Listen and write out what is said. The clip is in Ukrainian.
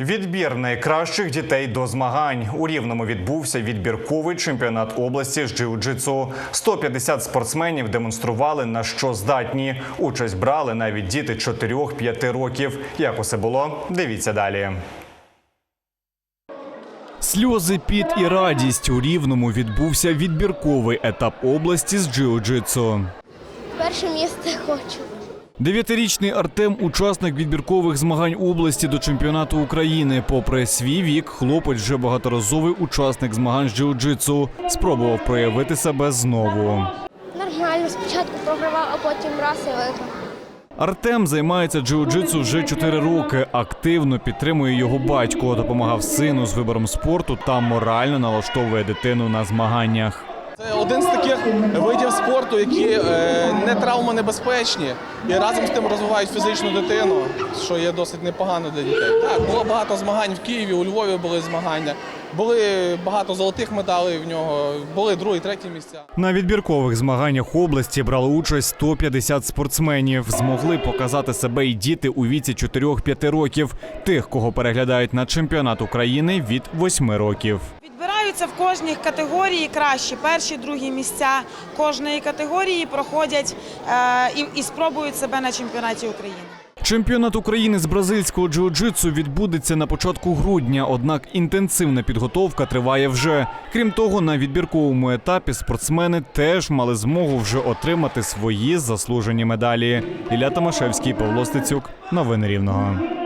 Відбір найкращих дітей до змагань у рівному відбувся відбірковий чемпіонат області з джиу-джитсу. 150 спортсменів демонстрували на що здатні. Участь брали навіть діти 4-5 років. Як усе було? Дивіться далі. Сльози, піт і радість у рівному відбувся відбірковий етап області з джиу-джитсу. Перше місце хочу. Дев'ятирічний Артем учасник відбіркових змагань області до чемпіонату України. Попри свій вік, хлопець вже багаторазовий учасник змагань з джиу-джитсу. Спробував проявити себе знову. Нормально, спочатку програвав, а потім раз і виграв. Артем займається джиу-джитсу вже 4 роки. Активно підтримує його батько, допомагав сину з вибором спорту та морально налаштовує дитину на змаганнях. Це один з таких видів спорту, які е, не травмонебезпечні і разом з тим розвивають фізичну дитину, що є досить непогано для дітей. Так, було багато змагань в Києві, у Львові були змагання. Були багато золотих медалей в нього, були другі, треті місця. На відбіркових змаганнях області брали участь 150 спортсменів. Змогли показати себе і діти у віці 4-5 років. Тих, кого переглядають на чемпіонат України від 8 років. Відбираються в кожній категорії кращі. Перші, другі місця кожної категорії проходять е, і, спробують себе на чемпіонаті України. Чемпіонат України з бразильського джиу-джитсу відбудеться на початку грудня, однак інтенсивна підготовка триває вже. Крім того, на відбірковому етапі спортсмени теж мали змогу вже отримати свої заслужені медалі. Ілля Томашевський, Павло Стецюк. Новини Рівного.